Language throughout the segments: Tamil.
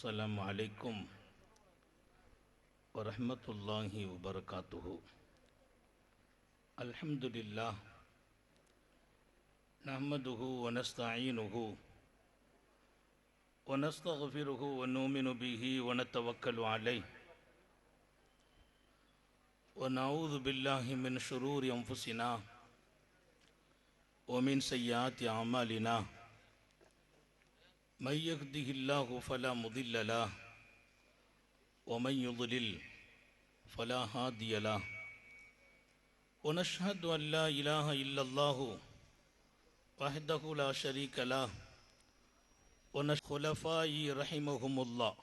السلام علیکم ورحمت اللہ وبرکاتہ۔ الحمدللہ نحمده ونستعینه ونستغفره ونؤمن به ونتوکل علیه ونعوذ باللہ من شرور انفسنا ومن سیئات انفسنا من يهده الله فلا مضل له ومن يضلل فلا هادي له ونشهد أن لا إله إلا الله وحده لا شريك له ونشهد خلفائي رحمهم الله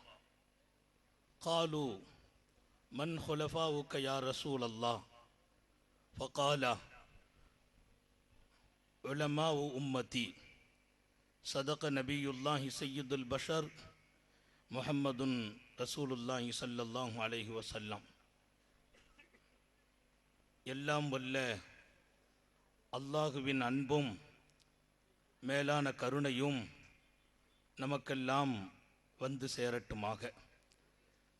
قالوا من خلفاؤك يا رسول الله فقال علماء أمتي صدق نبي الله سيد البشر محمد رسول الله صلى الله عليه وسلم எல்லாம் வல்ல அல்லாஹுவின் அன்பும் மேலான கருணையும் நமக்கெல்லாம் வந்து சேரட்டுமாக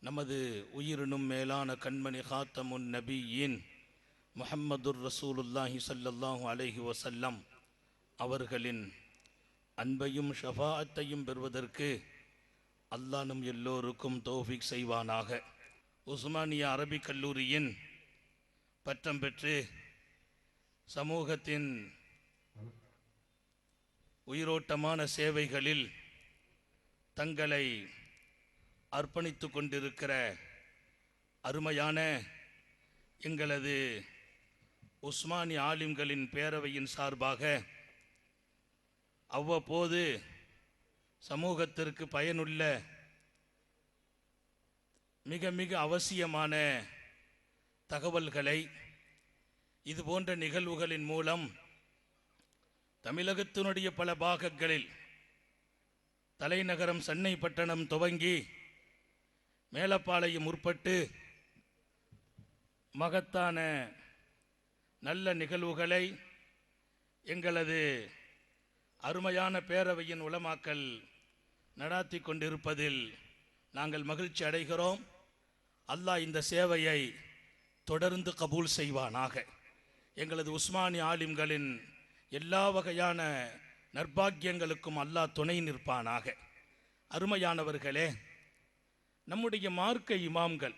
நமது உயிரினும் மேலான கண்மணி ஹாத்தமுன் நபியின் முஹம்மதுர் ரசூலுல்லாஹி ஸல்லல்லாஹு அலைஹி வஸல்லம் அவர்களின் அன்பையும் ஷஃபாத்தையும் பெறுவதற்கு அல்லா நம் எல்லோருக்கும் தோஃபிக் செய்வானாக. உஸ்மானிய அரபிக் கல்லூரியின் பட்டம் பெற்று சமூகத்தின் உயிரோட்டமான சேவைகளில் தங்களை அர்ப்பணித்து கொண்டிருக்கிற அருமையான எங்களது உஸ்மானி ஆலிம்களின் பேரவையின் சார்பாக அவ்வப்போது சமூகத்திற்கு பயனுள்ள மிக மிக அவசியமான தகவல்களை இது போன்ற நிகழ்வுகளின் மூலம் தமிழகத்தினுடைய பல பாகங்களில் தலைநகரம் சென்னை பட்டணம் துவங்கி மேலப்பாளையம் முற்பட்டு மகத்தான நல்ல நிகழ்வுகளை எங்களது அருமையான பேரவையின் உலமாக்கல் நடாத்தி கொண்டிருப்பதில் நாங்கள் மகிழ்ச்சி அடைகிறோம். அல்லாஹ் இந்த சேவையை தொடர்ந்து கபூல் செய்வானாக. எங்களது உஸ்மானி ஆலிம்களின் எல்லா வகையான நர்பாக்கியங்களுக்கும் அல்லாஹ் துணை நிற்பானாக. அருமையானவர்களே நம்முடைய மார்க்க இமாம்கள்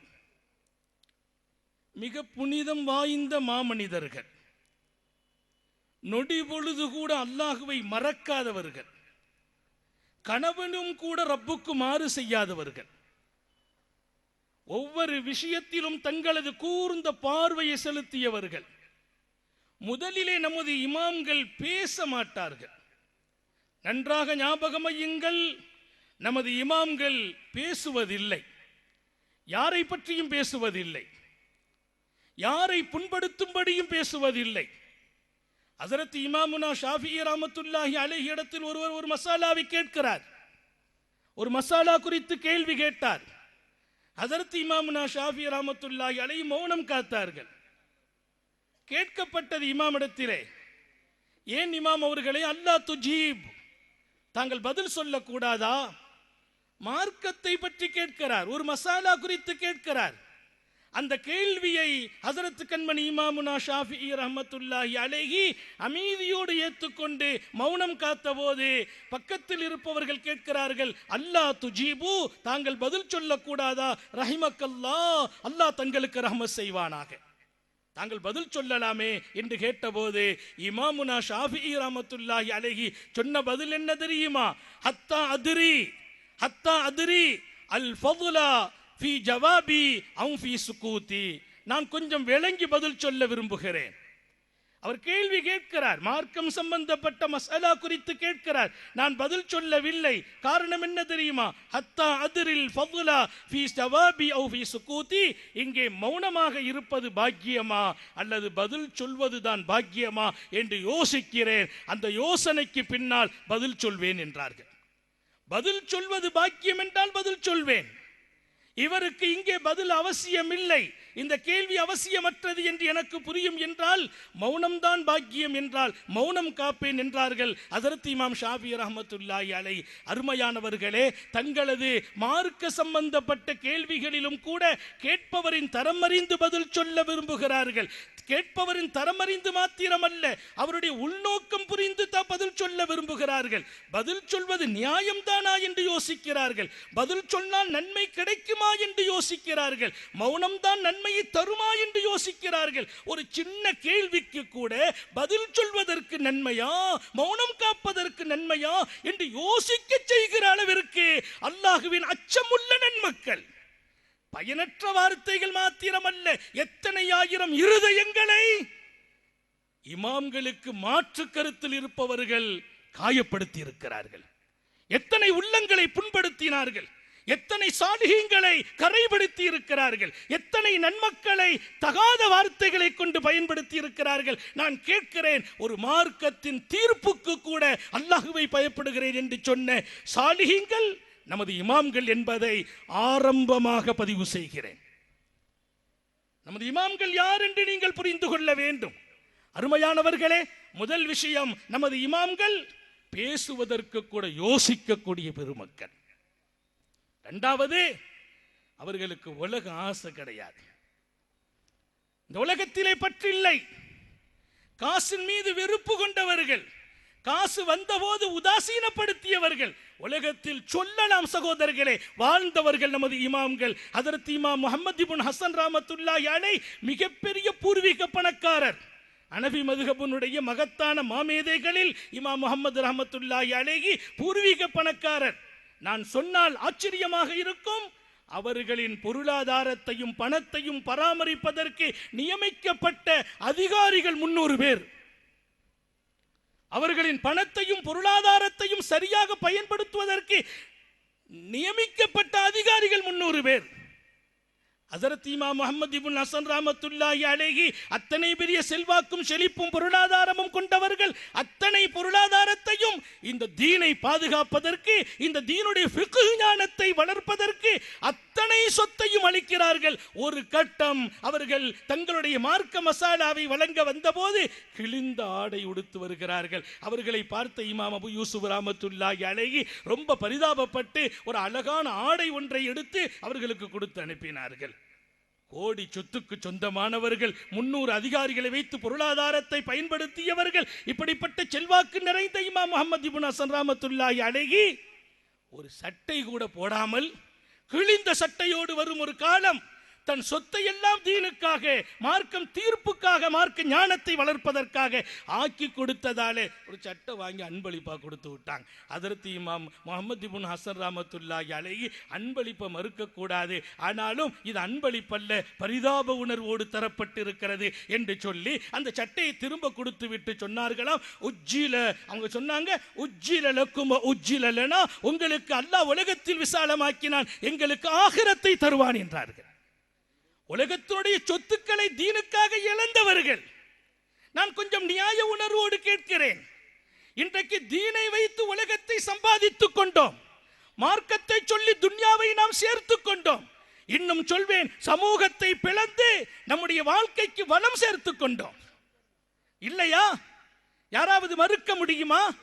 மிக புனிதம் வாய்ந்த மாமனிதர்கள் நொடி பொழுது கூட அல்லாஹுவை மறக்காதவர்கள். கணவனும் கூட ரப்புக்கு மாறு செய்யாதவர்கள். ஒவ்வொரு விஷயத்திலும் தங்களது கூர்ந்த பார்வையை செலுத்தியவர்கள். முதலிலே நமது இமாம்கள் பேச மாட்டார்கள். நன்றாக ஞாபகமையுங்கள் நமது இமாம்கள் பேசுவதில்லை. யாரை பற்றியும் பேசுவதில்லை. யாரை புண்படுத்தும்படியும் பேசுவதில்லை. ஹசரத் இமாமுனா ஷாஃபி ராமத்துல்லாஹி அலஹி இடத்தில் ஒருவர் ஒரு மசாலாவை கேட்கிறார். ஒரு மசாலா குறித்து கேள்வி கேட்டார். ஹசரத் இமாமுனா ஷாஃபி ராமத்துல்லாஹி அலஹி மௌனம் காத்தார்கள். கேட்கப்பட்டது இமாமிடத்திலே. ஏன் இமாம் அவர்களே அல்லாஹ் துஜீப் தாங்கள் பதில் சொல்லக்கூடாதா? மார்க்கத்தை பற்றி கேட்கிறார். ஒரு மசாலா குறித்து கேட்கிறார். அந்த கேள்வியை ஹசரத்து கண்மணி இமாமுனா ஷாஃபி ரஹமத்துல்லாஹி அலேஹி அமைதியோடு ஏற்றுக்கொண்டு மௌனம் காத்தபோது பக்கத்தில் இருப்பவர்கள் கேட்கிறார்கள் அல்லாஹ் துஜீபு தாங்கள் பதில் சொல்லக்கூடாதா? ரஹிமக்கல்லா அல்லாஹ் தங்களுக்கு ரஹம செய்வானாக. தாங்கள் பதில் சொல்லலாமே என்று கேட்டபோது இமாமுனா ஷாஃபி ரஹமத்துல்லாஹி அலேஹி சொன்ன பதில் என்ன தெரியுமா? ஹத்தா அதிரி ஹத்தா அதிரி அல் ஃபதுலா ஃபி ஜவாபி அம் ஃபி சுக்கூத்தி நான் கொஞ்சம் விளங்கி பதில் சொல்ல விரும்புகிறேன். அவர் கேள்வி கேட்கிறார் மார்க்கம் சம்பந்தப்பட்ட மசாலா குறித்து கேட்கிறார். நான் பதில் சொல்லவில்லை. காரணம் என்ன தெரியுமா? ஹத்தா அதிரில் ஃபதுலா ஃபி ஜவாபி அவு ஃபி சுக்கூத்தி இங்கே மௌனமாக இருப்பது பாக்கியமா? அல்லது பதில் சொல்வதுதான் பாக்கியமா? என்று யோசிக்கிறேன். அந்த யோசனைக்கு பின்னால் பதில் சொல்வேன் என்றார்கள். பதில் சொல்வது பாக்கியம் என்றால் பதில் சொல்வேன். இவருக்கு இங்கே பதில் அவசியம் இல்லை இந்த கேள்வி அவசியமற்றது என்று எனக்கு புரியும் என்றால் மௌனம்தான் பாக்கியம் என்றால் மௌனம் காப்பேன் என்றார்கள். அதரத்தி இமாம் ஷாபி ரஹமத்துல்லாஹி அலை அருமையானவர்களே தங்களது மார்க்க சம்பந்தப்பட்ட கேள்விகளிலும் கூட கேட்பவரின் தரம் அறிந்து பதில் சொல்ல விரும்புகிறார்கள். கேட்பவரின் தரம் அறிந்து மாத்திரமல்ல அவருடைய உள்நோக்கம் புரிந்து தான் பதில் சொல்ல விரும்புகிறார்கள். பதில் சொல்வது நியாயம்தானா என்று யோசிக்கிறார்கள். பதில் சொன்னால் நன்மை கிடைக்குமா என்று யோசிக்கிறார்கள். மௌனம்தான் நன்மையை தருமா என்று யோசிக்கிறார்கள். ஒரு சின்ன கேள்விக்கு கூட பதில் சொல்வதற்கு நன்மையா? மௌனம் காப்பதற்கு நன்மையா? என்று யோசிக்க செய்கிற அளவிற்கு அல்லாஹுவின் அச்சமுள்ள நன்மக்கள். பயனற்ற வார்த்தைகள் மாத்திரமல்ல எத்தனை ஆயிரம் இருதயங்களை இமாம்களுக்கு மாற்று கருத்தில் இருப்பவர்கள் காயப்படுத்தி இருக்கிறார்கள் எத்தனை உள்ளங்களை புண்படுத்தினார்கள். எத்தனை சாலிகங்களை கரைபடுத்தி இருக்கிறார்கள் எத்தனை நன்மக்களை தகாத வார்த்தைகளை கொண்டு பயன்படுத்தி இருக்கிறார்கள் நான் கேட்கிறேன் ஒரு மார்க்கத்தின் தீர்ப்புக்கு கூட அல்லாஹுவை பயப்படுகிறேன் என்று சொன்ன சாலிகங்கள் நமது இமாம்கள் என்பதை ஆரம்பமாக பதிவு செய்கிறேன். நமது இமாம்கள் யார் என்று நீங்கள் புரிந்து கொள்ள வேண்டும். அருமையானவர்களே முதல் விஷயம் நமது இமாம்கள் பேசுவதற்கு கூட யோசிக்கக்கூடிய பெருமக்கள். இரண்டாவது அவர்களுக்கு உலக ஆசை கிடையாது. இந்த உலகத்திலே பற்றில்லை காசின் மீது வெறுப்பு கொண்டவர்கள் காசு வந்தபோது உதாசீனப்படுத்தியவர்கள் உலகத்தில் சொல்லலாம் சகோதரர்களே வாழ்ந்தவர்கள் நமது இமாம்கள் அதற்கு இமாம் முகமது இபுன் ஹசன் ராமத்துல்லா யானை மிகப்பெரிய பூர்வீக பணக்காரர். அனபி மதுகபுனுடைய மகத்தான மாமேதைகளில் இமாம் முகமது ரஹமத்துல்லா அழகி பூர்வீக பணக்காரர். நான் சொன்னால் ஆச்சரியமாக இருக்கும். அவர்களின் பொருளாதாரத்தையும் பணத்தையும் பராமரிப்பதற்கு நியமிக்கப்பட்ட அதிகாரிகள் முன்னூறு பேர். அவர்களின் பணத்தையும் பொருளாதாரத்தையும் சரியாக பயன்படுத்துவதற்கு நியமிக்கப்பட்ட அதிகாரிகள் முன்னூறு பேர். அதரத்தீமா முகமது இபுன் ஹசன் ராமத்துல்லாஹி அழகி அத்தனை பெரிய செல்வாக்கும் செழிப்பும் பொருளாதாரமும் கொண்டவர்கள் அத்தனை பொருளாதாரத்தையும் இந்த தீனை பாதுகாப்பதற்கு இந்த தீனுடைய ஃபிக்கு ஞானத்தை வளர்ப்பதற்கு அத்தனை சொத்தையும் அளிக்கிறார்கள். ஒரு கட்டம் அவர்கள் தங்களுடைய மார்க்க மசாலாவை வழங்க வந்தபோது கிழிந்த ஆடை உடுத்து வருகிறார்கள். அவர்களை பார்த்த இமாம் அபு யூசுப் ராமத்துல்லாஹி அழகி ரொம்ப பரிதாபப்பட்டு ஒரு அழகான ஆடை ஒன்றை எடுத்து அவர்களுக்கு கொடுத்து அனுப்பினார்கள். கோடி சொத்துக்கு சொந்தமானவர்கள் முன்னூறு அதிகாரிகளை வைத்து பொருளாதாரத்தை பயன்படுத்தியவர்கள் இப்படிப்பட்ட செல்வாக்கு நிறைந்த இமா முகமது இபுன் ஹசன் ராமத்துல்லாய் அழகி ஒரு சட்டை கூட போடாமல் கிழிந்த சட்டையோடு வரும் ஒரு காலம் தன் சொத்தை எல்லாம் தீனுக்காக மார்க்கம் தீர்ப்புக்காக மார்க்க ஞானத்தை வளர்ப்பதற்காக ஆக்கி கொடுத்ததாலே ஒரு சட்டை வாங்கி அன்பளிப்பா கொடுத்து விட்டாங்க. அதற்கு இமாம் முகமது இபுன் ஹசன் ராமத்துல்லாஹி அலைஹி அன்பளிப்பை மறுக்கக்கூடாது ஆனாலும் இது அன்பளிப்பல்ல பரிதாப உணர்வோடு தரப்பட்டிருக்கிறது என்று சொல்லி அந்த சட்டையை திரும்ப கொடுத்து விட்டு சொன்னார்களாம். உஜ்ஜில அவங்க சொன்னாங்க உஜ்ஜில லக்கும் உஜ்ஜிலனா உங்களுக்கு அல்லாஹ் உலகத்தில் விசாலமாக்கினான் எங்களுக்கு ஆகிரத்தை தருவான் என்றார்கள். உலகத்தினுடைய சொத்துக்களை தீனுக்காக இழந்தவர்கள். நான் கொஞ்சம் நியாய உணர்வோடு கேட்கிறேன். இன்றைக்கு தீனை வைத்து உலகத்தை சம்பாதித்துக் கொண்டோம். மார்க்கத்தை சொல்லி துன்யாவை நாம் சேர்த்து கொண்டோம். இன்னும் சொல்வேன் சமூகத்தை பிளந்து நம்முடைய வாழ்க்கைக்கு வளம் சேர்த்துக் கொண்டோம். இல்லையா? யாராவது மறுக்க முடியுமா?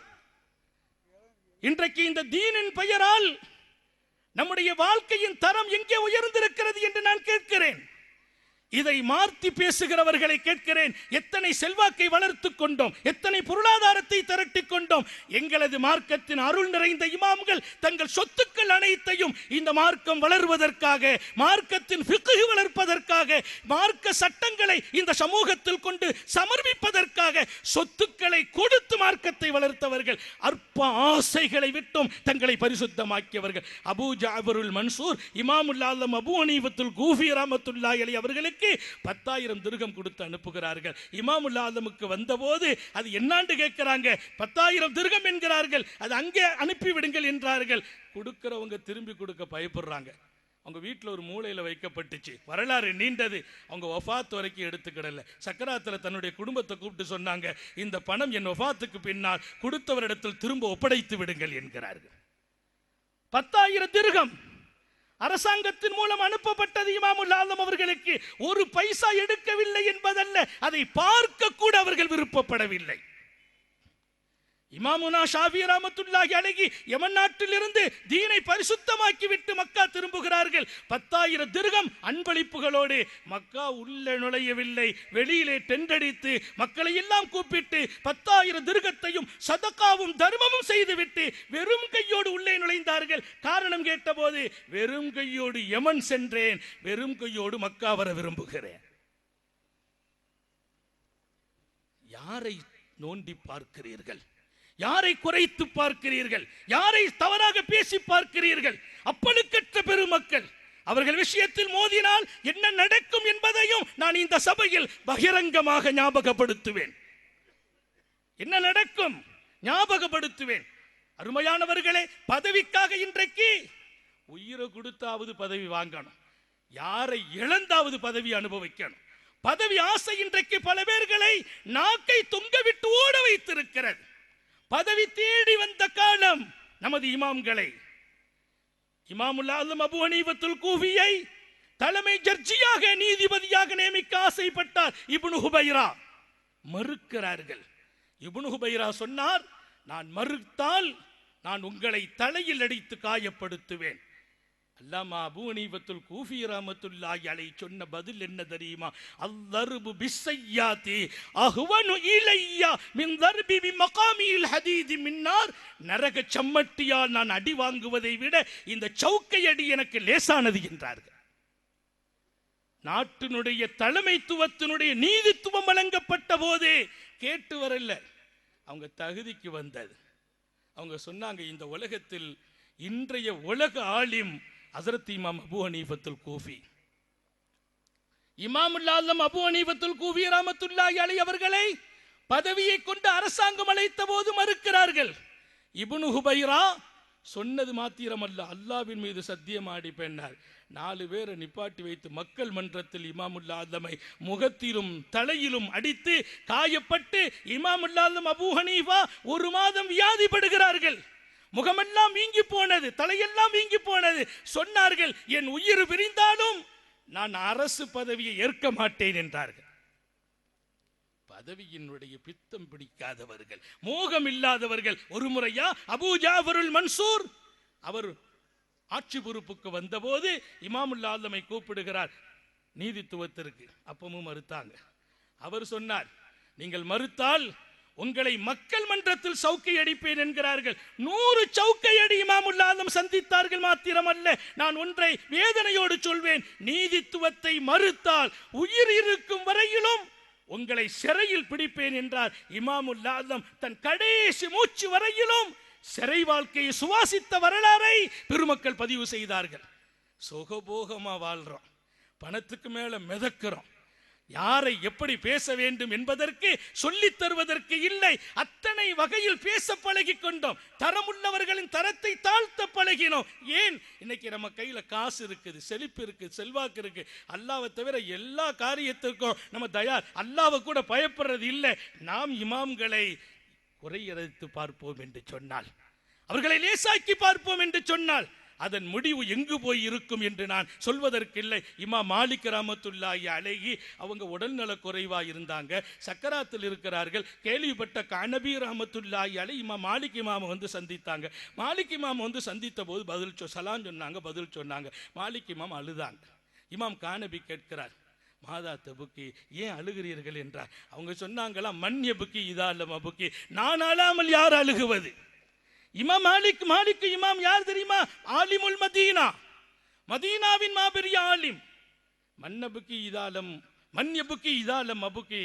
இன்றைக்கு இந்த தீனின் பெயரால் நம்முடைய வாழ்க்கையின் தரம் எங்கே உயர்ந்திருக்கிறது என்று நான் கேட்கிறேன். இதை மாற்றி பேசுகிறவர்களை கேட்கிறேன். எத்தனை செல்வாக்கை வளர்த்து கொண்டோம். எத்தனை பொருளாதாரத்தை திரட்டி கொண்டோம். எங்களது மார்க்கத்தின் அருள் நிறைந்த இமாம்கள் தங்கள் சொத்துக்கள் அனைத்தையும் இந்த மார்க்கம் வளர்வதற்காக மார்க்கத்தின் வளர்ப்பதற்காக மார்க்க சட்டங்களை இந்த சமூகத்தில் கொண்டு சமர்ப்பிப்பதற்காக சொத்துக்களை கொடுத்து மார்க்கத்தை வளர்த்தவர்கள். அற்ப ஆசைகளை விட்டும் தங்களை பரிசுத்தமாக்கியவர்கள். அபு ஜாபருல் மன்சூர் இமாமுல்லாலம் அபு அனீபத்துல் கூஃபி ராமத்துல்லா அலி அவர்களுக்கு பத்தாயிரம் திருகம் கொடுத்து அனுப்புகிறார்கள். இமாமுல்லா ஆலமுக்கு வந்தபோது அது என்னாண்டு கேட்கிறாங்க? பத்தாயிரம் திருகம் என்கிறார்கள். அது அங்கே அனுப்பி விடுங்கள் என்றார்கள். கொடுக்கிறவங்க திரும்பி கொடுக்க பயப்படுறாங்க. அவங்க வீட்டில் ஒரு மூளையில் வைக்கப்பட்டுச்சு. வரலாறு நீண்டது. அவங்க ஒஃபாத் வரைக்கும் எடுத்துக்கிடல. சக்கராத்தில் தன்னுடைய குடும்பத்தை கூப்பிட்டு சொன்னாங்க இந்த பணம் என் ஒஃபாத்துக்கு பின்னால் கொடுத்தவரிடத்தில் திரும்ப ஒப்படைத்து விடுங்கள் என்கிறார்கள். பத்தாயிரம் திருகம்! அரசாங்கத்தின் மூலம் அனுப்பப்பட்டது இமாமுல் ஆலம் அவர்களுக்கு ஒரு பைசா எடுக்கவில்லை என்பதல்ல அதை பார்க்க கூட அவர்கள் விருப்பப்படவில்லை. இமாமுனா ஷாஃபி ரஹமத்துல்லாஹி அழகி யமன் நாட்டிலிருந்து தீனை பரிசுத்தமாக்கி விட்டு மக்கா திரும்புகிறார்கள். பத்தாயிரம் திருகம் அன்பளிப்புகளோடு மக்கா உள்ளே நுழையவில்லை. வெளியிலே டெண்டடித்து மக்களை எல்லாம் கூப்பிட்டு பத்தாயிரம் திருகத்தையும் சதக்காவும் தர்மமும் செய்துவிட்டு வெறும் கையோடு உள்ளே நுழைந்தார்கள். காரணம் கேட்டபோது வெறும் கையோடு யமன் சென்றேன். வெறும் கையோடு மக்கா வர விரும்புகிறேன். யாரை நோண்டி பார்க்கிறீர்கள்? யாரை குறைத்து பார்க்கிறீர்கள்? யாரை தவறாக பேசி பார்க்கிறீர்கள்? அப்பனுக்கற்ற பெருமக்கள் அவர்கள் விஷயத்தில் மோதினால் என்ன நடக்கும் என்பதையும் நான் இந்த சபையில் பகிரங்கமாக ஞாபகப்படுத்துவேன். என்ன நடக்கும்? ஞாபகப்படுத்துவேன். அருமையானவர்களே பதவிக்காக இன்றைக்கு உயிரை கொடுத்தாவது பதவி வாங்கணும். யாரை இழந்தாவது பதவி அனுபவிக்கணும்? பதவி ஆசை இன்றைக்கு பல பேர்களை நாக்கை தொங்கவிட்டு ஓட வைத்திருக்கிறது. பதவி தேடி வந்த காலம் நமது இமாம்களை. இமாமுல் ஆலம் அபு ஹனீஃபத்துல் கூவியை தலைமை ஜட்ஜியாக நீதிபதியாக நியமிக்க ஆசைப்பட்டார் இப்னு ஹுபைரா. மறுக்கிறார்கள். இப்னு ஹுபைரா சொன்னார் நான் மறுத்தால் நான் உங்களை தலையில் அடித்து காயப்படுத்துவேன். அல்லாமா அபு கூஃபி ரஹமத்துல்லாஹி அலை சொன்ன பதில் என்ன தெரியுமா? அல்தர்பு பிஸ்ஸய்யாத்தி அஹ்வனு இலையா மின் தர்பி பி மகாமியில் ஹதீதி மின்னார். நரக சம்மட்டியால் நான் அடி வாங்குவதை விட இந்த சவுக்கை அடி எனக்கு லேசானது என்றார்கள். நாட்டினுடைய தலைமைத்துவத்தினுடைய நீதித்துவம் வழங்கப்பட்ட போது கேட்டு வரல. அவங்க தகுதிக்கு வந்தது. அவங்க சொன்னாங்க இந்த உலகத்தில் இன்றைய உலக ஆளிம் ஹசரத் இமாம் அபு ஹனீஃபத்துல் கூஃபி. இமாம் ஆலம் அபு ஹனீஃபத்துல் கூஃபி ராமத்துல்லாஹி அலைஹி அவர்களை பதவியை கொண்டு அரசாங்கம் அழைத்த போது மறுக்கிறார்கள். இபுனு ஹுபைரா சொன்னது மாத்திரமல்ல அல்லாவின் மீது சத்தியமாடி பெண்ணார். நாலு பேரை நிப்பாட்டி வைத்து மக்கள் மன்றத்தில் இமாமுல்லா அல்லமை முகத்திலும் தலையிலும் அடித்து காயப்பட்டு இமாமுல்லா அல்லம் அபு ஹனீஃபா ஒரு மாதம் வியாதிப்படுகிறார்கள். முகமெல்லாம் வீங்கி போனது தலையெல்லாம் வீங்கி போனது. சொன்னார்கள் என் உயிர் பிரிந்தாலும் நான் அரசு பதவியை ஏற்க மாட்டேன் என்றார்கள். பதவியினுடைய பித்தம் பிடிக்காதவர்கள் மோகம் இல்லாதவர்கள் ஒரு முறையா அபூ மன்சூர் அவர் ஆட்சி பொறுப்புக்கு வந்தபோது இமாமுல்லா ஆலமை கூப்பிடுகிறார் நீதித்துவத்திற்கு அப்பமும் மறுத்தாங்க. அவர் சொன்னார் நீங்கள் மறுத்தால் உங்களை மக்கள் மன்றத்தில் சவுக்கை அடிப்பேன் என்கிறார்கள். நூறு சவுக்கை அடி இமாமுல்லாதம் சந்தித்தார்கள் மாத்திரமல்ல. நான் ஒன்றை வேதனையோடு சொல்வேன். நீதித்துவத்தை மறுத்தால் உயிர் இருக்கும் வரையிலும் உங்களை சிறையில் பிடிப்பேன் என்றார் இமாமுல்லாதம் தன் கடைசி மூச்சு வரையிலும் சிறை வாழ்க்கையை சுவாசித்த வரலாறை பெருமக்கள் பதிவு செய்தார்கள். சுகபோகமா வாழ்றோம். பணத்துக்கு மேல மிதக்கிறோம். யாரை எப்படி பேச வேண்டும் என்பதற்கு சொல்லித் தருவதற்கு இல்லை. அத்தனை வகையில் பேச பழகி கொண்டோம். தரமுள்ளவர்களின் தரத்தை தாழ்த்த பழகினோம். ஏன்? இன்னைக்கு நம்ம கையில காசு இருக்குது செழிப்பு இருக்கு செல்வாக்கு இருக்கு அல்லாவை தவிர எல்லா காரியத்திற்கும் நம்ம தயார். அல்லாவை கூட பயப்படுறது இல்லை. நாம் இமாம்களை குறையறுத்து பார்ப்போம் என்று சொன்னால். அவர்களை லேசாக்கி பார்ப்போம் என்று சொன்னால். அதன் முடிவு எங்கு போய் இருக்கும் என்று நான் சொல்வதற்கில்லை. இமா மாலிக் ராமத்துல்லாயி அழகி அவங்க உடல்நல குறைவா இருந்தாங்க. சக்கராத்தில் இருக்கிறார்கள். கேள்விப்பட்ட கனபி ராமத்துல்லாயி அலை இமா மாலிக் இமாம வந்து சந்தித்தாங்க. மாலிக் இமாம் வந்து சந்தித்த போது பதில் சொ சலான் சொன்னாங்க பதில் சொன்னாங்க. மாலிக் இமாம் அழுதாங்க இமாம் கானபி கேட்கிறார் மாதா தபுக்கி ஏன் அழுகிறீர்கள்? என்றார். அவங்க சொன்னாங்களா மண் எபுக்கி இதா இல்ல புக்கி நான் அழாமல் யார் அழுகுவது? இமாம் மாலிக் மாலிக் இமாம் யார் தெரியுமா? ஆலிமுல் மதீனா. மதீனாவின் மாபெரிய ஆலிம். மன்னபுக்கி இதாலம் மன்யபுக்கு இதாலம் அபுக்கே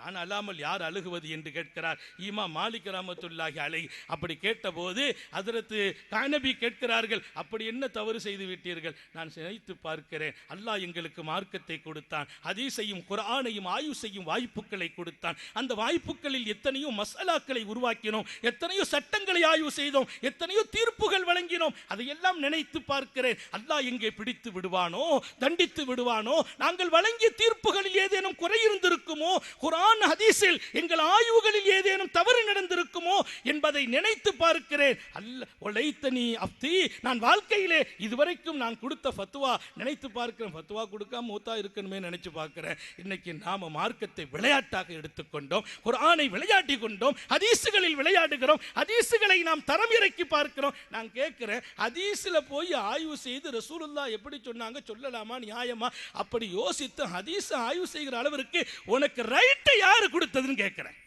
நான் அல்லாமல் யார் அழுகுவது என்று கேட்கிறார்? ஈமா மாலிக் ரஹமத்துல்லாஹி அலை அப்படி கேட்டபோது அதற்கு கானபி கேட்கிறார்கள் அப்படி என்ன தவறு செய்து விட்டீர்கள்? நான் நினைத்து பார்க்கிறேன். அல்லாஹ் எங்களுக்கு மார்க்கத்தை கொடுத்தான் ஹதீஸையும் குரானையும் ஆய்வு செய்யும் வாய்ப்புகளை கொடுத்தான். அந்த வாய்ப்புகளில் எத்தனையோ மசாலாக்களை உருவாக்கினோம் எத்தனையோ சட்டங்களை ஆய்வு செய்தோம் எத்தனையோ தீர்ப்புகள் வழங்கினோம். அதையெல்லாம் நினைத்து பார்க்கிறேன். அல்லாஹ் எங்கே பிடித்து விடுவானோ தண்டித்து விடுவானோ நாங்கள் வழங்கிய தீர்ப்புகளில் ஏதேனும் குறை இருந்திருக்குமோ குரான் குரான் ஹதீஸில் எங்கள் ஆய்வுகளில் ஏதேனும் தவறு நடந்திருக்குமோ என்பதை நினைத்து பார்க்கிறேன். அல்ல உழைத்தனி அப்தி. நான் வாழ்க்கையிலே இதுவரைக்கும் நான் கொடுத்த ஃபத்துவா நினைத்து பார்க்கிறேன். ஃபத்துவா கொடுக்காம மூத்தா இருக்கணுமே நினைச்சு பார்க்கிறேன். இன்னைக்கு நாம மார்க்கத்தை விளையாட்டாக எடுத்துக்கொண்டோம். குரானை விளையாட்டி கொண்டோம். ஹதீஸுகளில் விளையாடுகிறோம். ஹதீஸுகளை நாம் தரம் இறக்கி பார்க்கிறோம். நான் கேட்கிறேன் ஹதீஸில் போய் ஆய்வு செய்து ரசூலுல்லா எப்படி சொன்னாங்க? சொல்லலாமா? நியாயமா? அப்படி யோசித்து ஹதீஸ் ஆய்வு செய்கிற அளவிற்கு உனக்கு ரைட்டை யாரு கொடுத்ததுன்னு கேட்கிறேன்.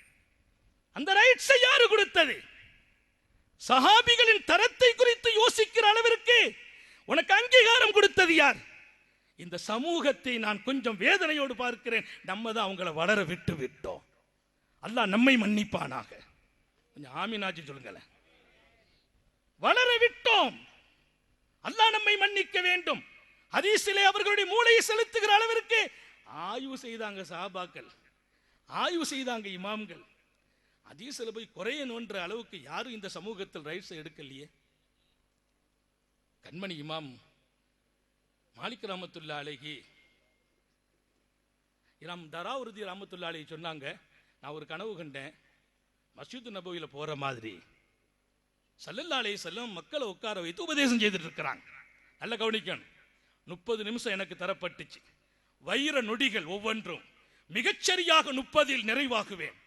அந்த ரைட்ஸை யாரு கொடுத்தது? சஹாபிகளின் தரத்தை குறித்து யோசிக்கிற அளவிற்கு உனக்கு அங்கீகாரம் கொடுத்தது யார்? இந்த சமூகத்தை நான் கொஞ்சம் வேதனையோடு பார்க்கிறேன். நம்ம தான் அவங்கள வளர விட்டு விட்டோம். அல்லாஹ் நம்மை மன்னிப்பானாக. கொஞ்சம் ஆமினாச்சு சொல்லுங்களேன். வளர விட்டோம். அல்லாஹ் நம்மை மன்னிக்க வேண்டும். ஹதீஸிலே அவர்களுடைய மூளையை செலுத்துகிற அளவிற்கு ஆய்வு செய்தாங்க சாபாக்கள் ஆய்வு செய்தாங்க இமாம்கள். அதீசில் போய் குறையணுன்ற அளவுக்கு யாரும் இந்த சமூகத்தில் ரைட்ஸை எடுக்கலையே. கண்மணி இமாம் மாலிக் ராமத்துல்லா அழகி இமாம் தராவுருதி ராமத்துல்லா அழகி சொன்னாங்க நான் ஒரு கனவு கண்டேன். மஸ்ஜித் நபவியில் போகிற மாதிரி. சல்லல்லாலே அலைஹி செல்லம் மக்களை உட்கார வைத்து உபதேசம் செய்துட்டு இருக்கிறாங்க. நல்ல கவனிக்கணும். முப்பது நிமிஷம் எனக்கு தரப்பட்டுச்சு. வைர நொடிகள் ஒவ்வொன்றும். மிகச்சரியாக முப்பதில் நிறைவாகுவேன்.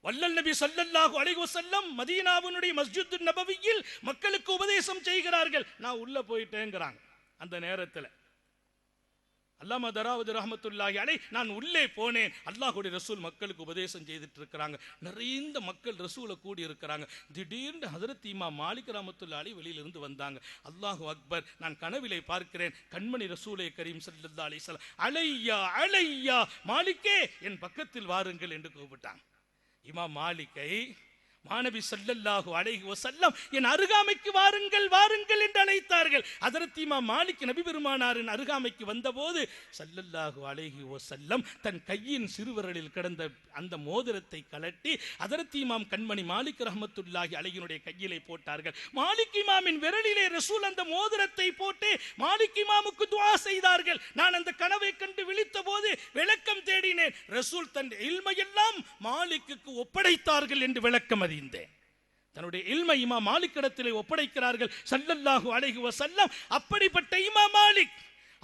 வல்லல் நபி சல்லல்லாஹு அலைஹி வஸல்லம் மதீனாவினுடைய மஸ்ஜித் நபவியில் மக்களுக்கு உபதேசம் செய்கிறார்கள். நான் உள்ள போயிட்டேங்கிறாங்க. அந்த நேரத்தில் அல்லாம தராவது ரஹமத்துல்லாஹி அலை நான் உள்ளே போனேன். அல்லாஹுடைய ரசூல் மக்களுக்கு உபதேசம் செய்துட்டு இருக்கிறாங்க நிறைந்த மக்கள் ரசூலை கூடி இருக்கிறாங்க திடீர்னு ஹசரத் இமா மாலிக் ரஹமத்துல்லா அலி வெளியிலிருந்து வந்தாங்க. அல்லாஹு அக்பர் நான் கனவிலே பார்க்கிறேன். கண்மணி ரசூலை கரீம் சல்லா அலி சலாம் அலையா அலையா மாலிக்கே என் பக்கத்தில் வாருங்கள் என்று கூப்பிட்டாங்க. இமா மாலிக்கை மாணவி சல்லல்லாஹு அலைஹி வசல்லம் என் அருகாமைக்கு வாருங்கள் வாருங்கள் என்று அழைத்தார்கள். அதற்கு மாலிக் நபி பெருமானாரின் அருகாமைக்கு வந்தபோது சல்லல்லாஹு அலைஹி வசல்லம் தன் கையின் சிறுவரலில் கிடந்த அந்த மோதிரத்தை கலட்டி அதரத்தீமாம் கண்மணி மாலிக் ரஹமத்துல்லாஹி அலையினுடைய கையிலே போட்டார்கள். மாலிக் இமாமின் விரலிலே ரசூல் அந்த மோதிரத்தை போட்டு மாலிக் இமாமுக்கு துவா செய்தார்கள். நான் அந்த கனவை கண்டு விழித்த போது விளக்கம் தேடினேன். ரசூல் தன் இல்மையெல்லாம் மாலிக்குக்கு ஒப்படைத்தார்கள் என்று விளக்கம் அறிந்தேன். தன்னுடைய இல்மை இமா மாலிக்கிடத்திலே ஒப்படைக்கிறார்கள். சல்லல்லாஹு அழகுவ செல்லம் அப்படிப்பட்ட இமா மாலிக்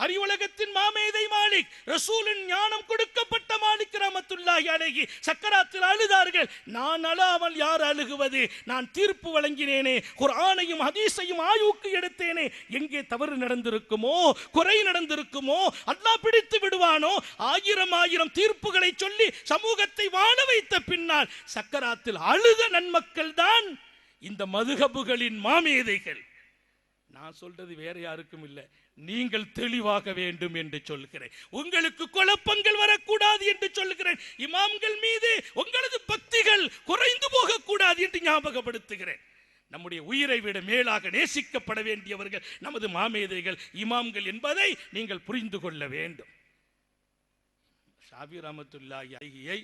அறிவுலகத்தின் மாமேதை மாலிக் ரசூலின் ஞானம் கொடுக்கப்பட்ட மாலிக் ரமத்துல்லாஹி அழகி சக்கராத்தில் அழுதார்கள். நான் அழாமல் யார் அழுகுவது? நான் தீர்ப்பு வழங்கினேனே குரானையும் ஹதீஸையும் ஆய்வுக்கு எடுத்தேனே. எங்கே தவறு நடந்திருக்குமோ குறை நடந்திருக்குமோ அல்லாஹ் பிடித்து விடுவானோ ஆயிரம் ஆயிரம் தீர்ப்புகளை சொல்லி சமூகத்தை வாழ வைத்த பின்னால் சக்கராத்தில் அழுத நன்மக்கள் தான் இந்த மதுகபுகளின் மாமேதைகள். நான் சொல்றது வேற யாருக்கும் இல்லை. நீங்கள் தெளிவாக வேண்டும் என்று சொல்கிறேன் உங்களுக்கு குழப்பங்கள் வரக்கூடாது என்று சொல்கிறேன் இமாம்கள் மீது உங்களது பக்திகள் குறைந்து போகக்கூடாது என்று ஞாபகப்படுத்துகிறேன். நம்முடைய உயிரை விட மேலாக நேசிக்கப்பட வேண்டியவர்கள் நமது மாமேதைகள் இமாம்கள் என்பதை நீங்கள் புரிந்து கொள்ள வேண்டும். ஷாபி ரஹமத்துல்லாஹி அழகியை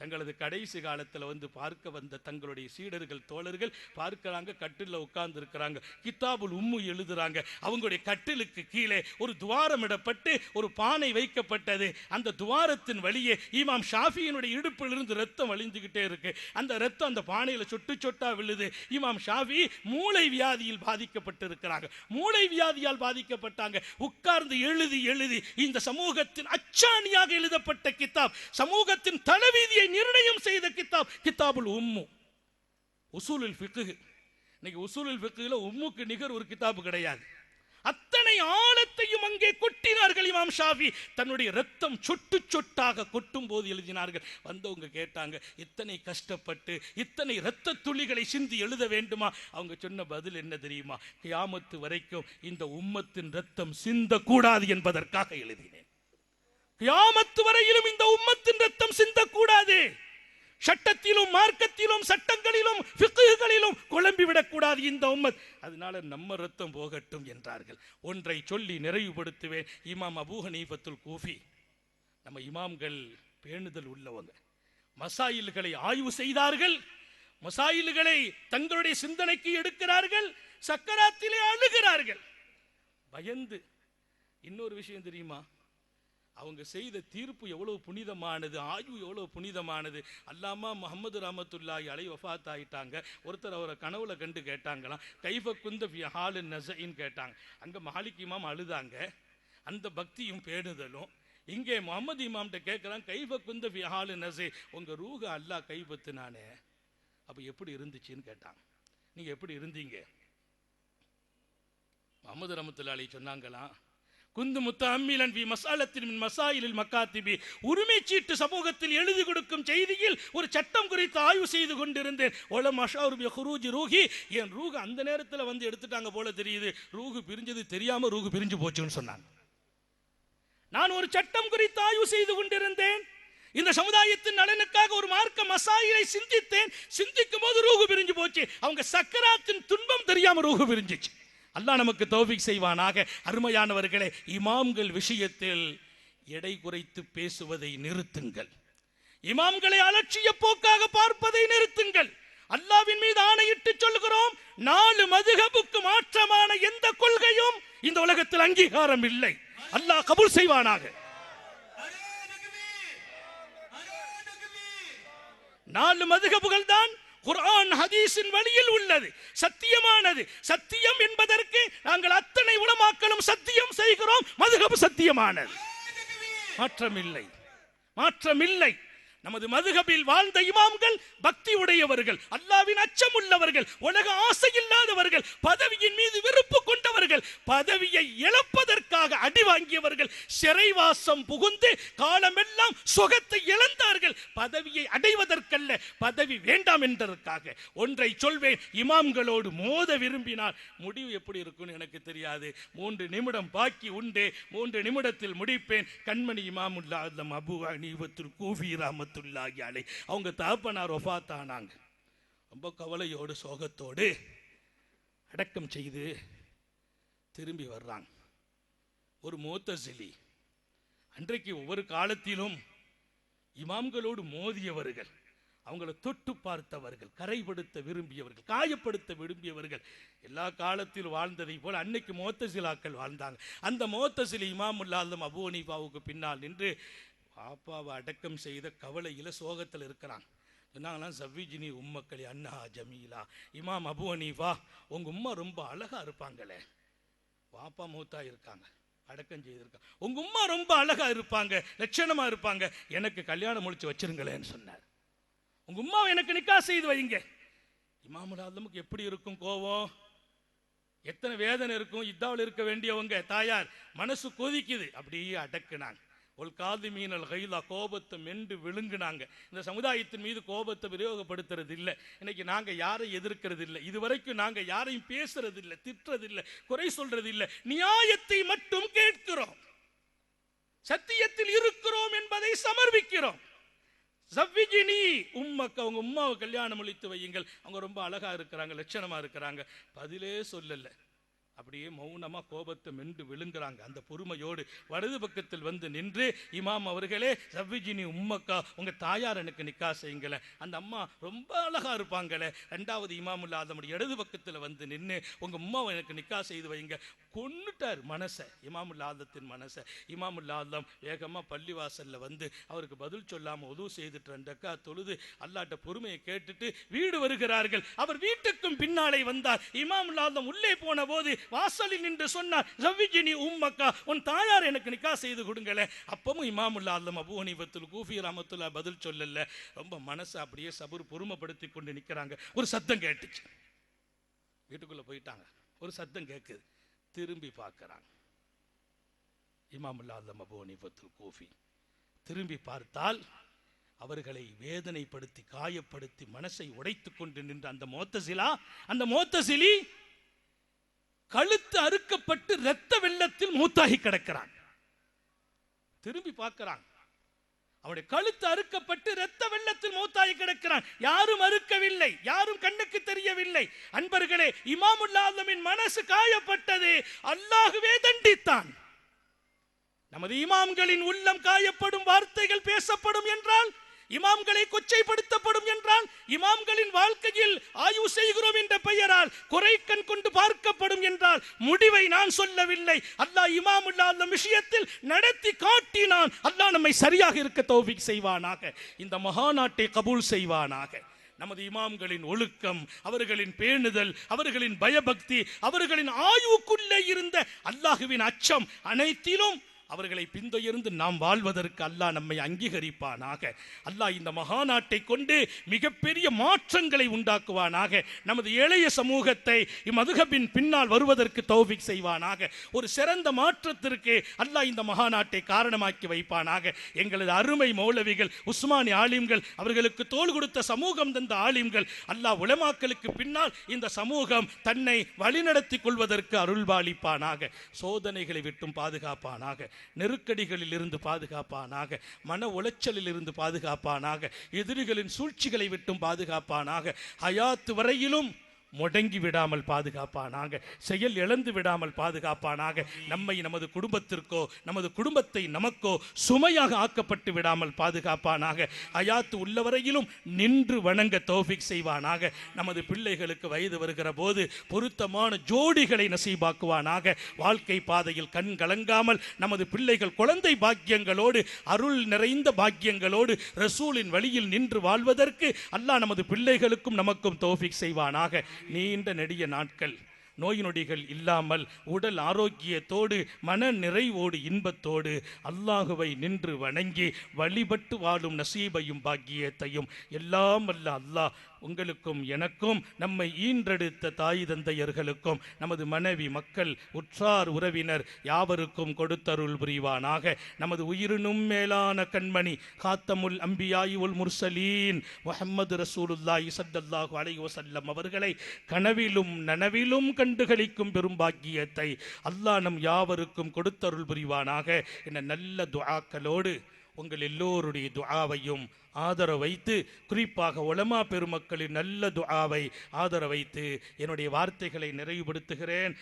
தங்களது கடைசி காலத்தில் வந்து பார்க்க வந்த தங்களுடைய சீடர்கள் தோழர்கள் பார்க்கிறாங்க கட்டிலில் உட்கார்ந்து இருக்கிறாங்க கித்தாபுல் உம்மு எழுதுறாங்க. அவங்களுடைய கட்டிலுக்கு கீழே ஒரு துவாரம் இடப்பட்டு ஒரு பானை வைக்கப்பட்டது. அந்த துவாரத்தின் வழியே இமாம் ஷாஃபியினுடைய இடுப்பிலிருந்து ரத்தம் வழிந்துகிட்டே இருக்கு. அந்த ரத்தம் அந்த பானையில சொட்டு சொட்டா விழுது. இமாம் ஷாஃபி மூளை வியாதியில் பாதிக்கப்பட்டிருக்கிறாங்க. மூளை வியாதியால் பாதிக்கப்பட்டாங்க. உட்கார்ந்து எழுதி எழுதி இந்த சமூகத்தின் அச்சாணியாக எழுதப்பட்ட கித்தாப் சமூகத்தின் தலைவீதியை நிர்ணயம் செய்த கித்தாப் கித்தாபுல் உம்மு. உசூலில் ஃபிக்ஹ். இன்னைக்கு உசூலில் ஃபிக்ஹ்ல உம்முக்கு நிகர் ஒரு கித்தாபு கிடையாது. அத்தனை ஆழத்தையும் அங்கே கொட்டினார்கள் இமாம் ஷாஃபி. தன்னுடைய ரத்தம் சொட்டு சொட்டாக கொட்டும் போது எழுதினார்கள். வந்தவங்க கேட்டாங்க இத்தனை கஷ்டப்பட்டு இத்தனை இரத்த துளிகளை சிந்தி எழுத வேண்டுமா? அவங்க சொன்ன பதில் என்ன தெரியுமா? கியாமத்து வரைக்கும் இந்த உம்மத்தின் ரத்தம் சிந்தக்கூடாது என்பதற்காக எழுதினேன். யாமத்து வரையிலும் இந்த உம்மத்தின் ரத்தம் சிந்தக்கூடாது. சட்டத்திலும் மார்க்கத்திலும் சட்டங்களிலும் பிக்குகளிலும் குழம்பி விடக்கூடாது இந்த உம்மத். அதனால நம்ம ரத்தம் போகட்டும் என்றார்கள். ஒன்றை சொல்லி நிறைவுபடுத்துவேன். இமாம் அபூ ஹனீஃபத்துல் கூஃபி. நம்ம இமாம்கள் பேணுதல் உள்ளவங்க. மசாயில்களை ஆய்வு செய்தார்கள். மசாயில்களை தங்களுடைய சிந்தனைக்கு எடுக்கிறார்கள். சக்கராத்திலே அழுகிறார்கள். பயந்து. இன்னொரு விஷயம் தெரியுமா? அவங்க செய்த தீர்ப்பு எவ்வளவு புனிதமானது ஆய்வு எவ்வளவு புனிதமானது. அல்லாமா முகமது ரஹமத்துல்லாஹி அலை வஃபாத் ஆயிட்டாங்க ஒருத்தர் அவரை கனவுல கண்டு கேட்டாங்களாம். கைஃப குந்த ஹாலு நசைன்னு கேட்டாங்க. அங்கே மாலிக் இமாம் அழுதாங்க. அந்த பக்தியும் பேணுதலும். இங்கே முகமது இமாம்கிட்ட கேட்குறான் கைஃப குந்த ஹாலு நசை உங்கள் ரூக அல்லாஹ் கைப்பற்றினானே அப்போ எப்படி இருந்துச்சுன்னு கேட்டாங்க. நீங்கள் எப்படி இருந்தீங்க? முகமது ரமத்துல்லாலி சொன்னாங்களாம். குந்து முத்தம்மிலன் வி மசாலத்தின் மின் மசாயிலில் மக்காத்திபி. உரிமை சீட்டு சமூகத்தில் எழுதி கொடுக்கும் செய்தியில் ஒரு சட்டம் குறித்து ஆய்வு செய்து கொண்டிருந்தேன். ஒல மஷார் ஹுரூஜி ரூஹி. என் ரூஹு அந்த நேரத்தில் வந்து எடுத்துட்டாங்க போல தெரியுது. ரூஹு பிரிஞ்சது தெரியாம ரூஹு பிரிஞ்சு போச்சுன்னு சொன்னாங்க. நான் ஒரு சட்டம் குறித்து ஆய்வு செய்து கொண்டிருந்தேன். இந்த சமுதாயத்தின் நலனுக்காக ஒரு மார்க்க மசாயிலை சிந்தித்தேன். சிந்திக்கும் போது ரூஹு பிரிஞ்சு போச்சு. அவங்க சக்கராத்தின் துன்பம் தெரியாம ரூஹு பிரிஞ்சிச்சு. அல்லாஹ் நமக்கு தௌஃபீக் செய்வானாக. அருமையானவர்களே இமாம்கள் விஷயத்தில் எடை குறைத்து பேசுவதை நிறுத்துங்கள். இமாம்களை அலட்சிய போக்காக பார்ப்பதை நிறுத்துங்கள். அல்லாவின் மீது ஆணையிட்டு சொல்கிறோம் நாலு மதுகபுக்கு மாற்றமான எந்த கொள்கையும் இந்த உலகத்தில் அங்கீகாரம் இல்லை. அல்லாஹ் கபூல் செய்வானாக. நாலு மதுகபுகள் தான் குரான் ஹதீஸின் வழியில் உள்ளது. சத்தியமானது. சத்தியம் என்பதற்கு நாங்கள் அத்தனை உலமாக்களும் சத்தியம் செய்கிறோம். மதுகபு சத்தியமானது. மாற்றமில்லை. மாற்றமில்லை. நமது மதுகபில் வாழ்ந்த இமாம்கள் பக்தி உடையவர்கள் அல்லாவின் அச்சம் உள்ளவர்கள் உலக ஆசை இல்லாதவர்கள் பதவியின் மீது விருப்பு கொண்டவர்கள் பதவியை இழப்பதற்காக அடி வாங்கியவர்கள் சிறைவாசம் புகுந்து காலமெல்லாம் சுகத்தை இழந்தார்கள். பதவியை அடைவதற்கல்ல பதவி வேண்டாம் என்பதற்காக ஒன்றை சொல்வேன் இமாம்களோடு மோத விரும்பினால் முடிவு எப்படி இருக்கும்னு எனக்கு தெரியாது. மூன்று நிமிடம் பாக்கி உண்டு. மூன்று நிமிடத்தில் முடிப்பேன். கண்மணி இமாமுல்லா அல்லம் அபு அனீவத்துல் கூஃபி ரஹமத்துல்லாஹி அலை அவங்க தகப்பனார் ஒஃபாத்தானாங்க. ரொம்ப கவலையோடு சோகத்தோடு அடக்கம் செய்து திரும்பி வர்றாங்க. ஒரு மூத்த சிலி அன்றைக்கு ஒவ்வொரு காலத்திலும் இமாம்களோடு மோதியவர்கள் அவங்கள தொட்டு பார்த்தவர்கள் கரைப்படுத்த விரும்பியவர்கள் காயப்படுத்த விரும்பியவர்கள் எல்லா காலத்தில் வாழ்ந்ததை போல் அன்னைக்கு மோத்த சிலாக்கள் வாழ்ந்தாங்க. அந்த மோத்த மோத்தசிலி இமாமுல்லாதம் அபு ஹனீஃபாவுக்கு பின்னால் நின்று பாப்பாவை அடக்கம் செய்த கவலையில் சோகத்தில் இருக்கிறான். சொன்னாங்களாம் சவ்விஜினி உம்மக்களி அண்ணா ஜமீலா. இமாம் அபு அனீஃபா உங்கள் உம்மா ரொம்ப அழகா இருப்பாங்களே. பாப்பா மூத்தா இருக்காங்க அடக்கம் செய்திருக்காங்க உங்கள் உம்மா ரொம்ப அழகாக இருப்பாங்க லட்சணமாக இருப்பாங்க. எனக்கு கல்யாணம் முடிச்சு வச்சிருங்களேன்னு சொன்னார். உங்கள் உம்மாவை எனக்கு நிக்கா செய்து வைங்க இமாமுல் ஆலமுக்கு எப்படி இருக்கும் கோவம் எத்தனை வேதனை இருக்கும்? இதாவில் இருக்க வேண்டியவங்க தாயார் மனசு கொதிக்குது. அப்படியே அடக்குனாங்க. ஒல்காது மீனல் கைலா கோபத்தை மென்று விழுங்குனாங்க. இந்த சமுதாயத்தின் மீது கோபத்தை பிரயோகப்படுத்துறது இல்லை இன்னைக்கு நாங்க யாரை எதிர்க்கிறது இல்லை இதுவரைக்கும் நாங்க யாரையும் பேசுறது இல்லை திட்டுறது இல்லை குறை சொல்றது இல்லை நியாயத்தை மட்டும் கேட்கிறோம். சத்தியத்தில் இருக்கிறோம் என்பதை சமர்ப்பிக்கிறோம். சவ்விஜினி உம்மக்கு அவங்க உம்மாவை கல்யாணம் அளித்து வையுங்கள். அவங்க ரொம்ப அழகா இருக்கிறாங்க லட்சணமா இருக்கிறாங்க. பதிலே சொல்லல. அப்படியே மௌனமாக கோபத்தை மென்று விழுங்குறாங்க. அந்த பொறுமையோடு வலது பக்கத்தில் வந்து நின்று இமாம் அவர்களே சவ்விஜினி உம்மக்கா உங்கள் தாயார் எனக்கு நிக்கா செய்யுங்களேன் அந்த அம்மா ரொம்ப அழகா இருப்பாங்களே. ரெண்டாவது இமாம் இல்லாதமுடைய இடது பக்கத்தில் வந்து நின்று உங்கள் உம்மா எனக்கு நிக்கா செய்து வைங்க கொன்னுட்டார் மனசை இமாமுல்லாதத்தின் மனசை. இமாமுல்லாதம் வேகமாக பள்ளிவாசலில் வந்து அவருக்கு பதில் சொல்லாமல் உதவு செய்துட்டு ரெண்டக்கா தொழுது அல்லாட்ட பொறுமையை கேட்டுட்டு வீடு வருகிறார்கள். அவர் வீட்டுக்கும் பின்னாலே வந்தார். இமாமுல்லாதம் உள்ளே போன போது வாசலில் நின்று சொன்னார் ஜவ்விஜினி உம்மக்கா உன் தாயார் எனக்கு நிக்கா செய்து கொடுங்களேன் அப்பவும் இமாமுல்லாதம் அபு ஹனீபத்துல் கூஃபி ரஹமத்துல்லா பதில் சொல்லல. ரொம்ப மனசை அப்படியே சபுர் பொறுமைப்படுத்தி கொண்டு நிற்கிறாங்க ஒரு சத்தம் கேட்டுச்சு. வீட்டுக்குள்ள போயிட்டாங்க. ஒரு சத்தம் கேட்குது திரும்பி பார்க்குறாங்க. இமாமுல்லா அல்லம் அபு ஹனீஃபத்துல் கூஃபி திரும்பி பார்த்தால் அவர்களை வேதனைப்படுத்தி காயப்படுத்தி மனசை உடைத்து கொண்டு நின்ற அந்த மோத்தசிலா அந்த மோத்தசிலி கழுத்து அறுக்கப்பட்டு ரத்த வெள்ளத்தில் மூத்தாகி கிடக்கிறான். திரும்பி பார்க்கிறான். அவனுடைய கழுத்து அறுக்கப்பட்டு இரத்த வெள்ளத்தில் மூத்தாகி கிடக்கிறான். யாரும் அறுக்கவில்லை யாரும் கண்ணுக்கு தெரியவில்லை. அன்பர்களே இமாமுல்லாதமின் மனசு காயப்பட்டது. அல்லாஹுவே தண்டித்தான். நமது இமாம்களின் உள்ளம் காயப்படும் வார்த்தைகள் பேசப்படும் என்றால் இமாம்களை கொச்சைப்படுத்தப்படும் என்றால் இமாம்களின் வாழ்க்கையில் ஆய்வு செய்கிறோம் என்ற பெயரால் குறைக்கண் கொண்டு பார்க்க பார்க்கப்படும் என்றால் முடிவை நான் சொல்லவில்லை. அல்லாஹ் இமாமுல்லா அந்த விஷயத்தில் நடத்தி காட்டினான். அல்லாஹ் நம்மை சரியாக இருக்க தௌஃபீக் செய்வானாக. இந்த மகாநாட்டை கபூல் செய்வானாக. நமது இமாம்களின் ஒழுக்கம் அவர்களின் பேணுதல் அவர்களின் பயபக்தி அவர்களின் ஆய்வுக்குள்ளே இருந்த அல்லாஹுவின் அச்சம் அனைத்திலும் அவர்களை பின்தொயர்ந்து நாம் வாழ்வதற்கு அல்லாஹ் நம்மை அங்கீகரிப்பானாக. அல்லாஹ் இந்த மகாநாட்டை கொண்டு மிகப்பெரிய மாற்றங்களை உண்டாக்குவானாக. நமது இளைய சமூகத்தை இம்மதுகபின் பின்னால் வருவதற்கு தௌபிக் செய்வானாக. ஒரு சிறந்த மாற்றத்திற்கு அல்லாஹ் இந்த மகாநாட்டை காரணமாக்கி வைப்பானாக. எங்களது அருமை மௌலவிகள் உஸ்மானி ஆலிம்கள் அவர்களுக்கு தோள் கொடுத்த சமூகம் தந்த ஆலிம்கள் அல்லாஹ் உலமாக்களுக்கு பின்னால் இந்த சமூகம் தன்னை வழிநடத்திக் கொள்வதற்கு அருள்பாலிப்பானாக சோதனைகளை விட்டும் பாதுகாப்பானாக. நெருக்கடிகளில் இருந்து பாதுகாப்பானாக மன உளைச்சலில் இருந்து பாதுகாப்பானாக எதிரிகளின் சூழ்ச்சிகளை விட்டும் பாதுகாப்பானாக ஹயாத்து வரையிலும் முடங்கி விடாமல் பாதுகாப்பானாக செயல் இழந்து விடாமல் பாதுகாப்பானாக நம்மை நமது குடும்பத்திற்கோ நமது குடும்பத்தை நமக்கோ சுமையாக ஆக்கப்பட்டு விடாமல் பாதுகாப்பானாக அயாத்து உள்ளவரையிலும் நின்று வணங்க தோஃபிக் செய்வானாக நமது பிள்ளைகளுக்கு வயது வருகிற போது பொருத்தமான ஜோடிகளை நசீபாக்குவானாக வாழ்க்கை பாதையில் கண் கலங்காமல் நமது பிள்ளைகள் குழந்தை பாக்கியங்களோடு அருள் நிறைந்த பாக்கியங்களோடு ரசூலின் வழியில் நின்று வாழ்வதற்கு அல்லாஹ் நமது பிள்ளைகளுக்கும் நமக்கும் தோஃபிக் செய்வானாக. நீண்ட நெடிய நாட்கள். நோய் நொடிகள் இல்லாமல் உடல் ஆரோக்கியத்தோடு மன நிறைவோடு இன்பத்தோடு அல்லாஹுவை நின்று வணங்கி வழிபட்டு வாழும் நசீபையும் பாக்கியத்தையும் எல்லாம் அல்ல அல்லாஹ் உங்களுக்கும் எனக்கும் நம்மை ஈன்றெடுத்த தாய் தந்தையர்களுக்கும் நமது மனைவி மக்கள் உற்றார் உறவினர் யாவருக்கும் கொடுத்தருள் புரிவானாக. நமது உயிரினும் மேலான கண்மணி காத்தமுல் அம்பியாயி உல் முர்சலீன் முஹம்மது ரசூலுல்லாஹி ஸல்லல்லாஹு அலைஹி வஸல்லம் அவர்களை கனவிலும் நனவிலும் கண்டுகளிக்கும் பெரும்பாக்கியத்தை அல்லாஹ் நம் யாவருக்கும் கொடுத்தருள் புரிவானாக. என நல்ல துஆக்களோடு உங்கள் எல்லோருடைய துஆவையும் ஆதரவு வைத்து குறிப்பாக உலமா பெருமக்களின் நல்ல துஆவை ஆதரவு வைத்து என்னுடைய வார்த்தைகளை நிறைவுபடுத்துகிறேன்.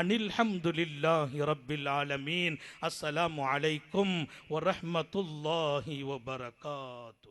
அனில் ஹம்துலில்லாஹி ரப்பில் ஆலமீன். அஸ்ஸலாமு அலைக்கும் வரஹ்மத்துல்லாஹி வபரகாத்து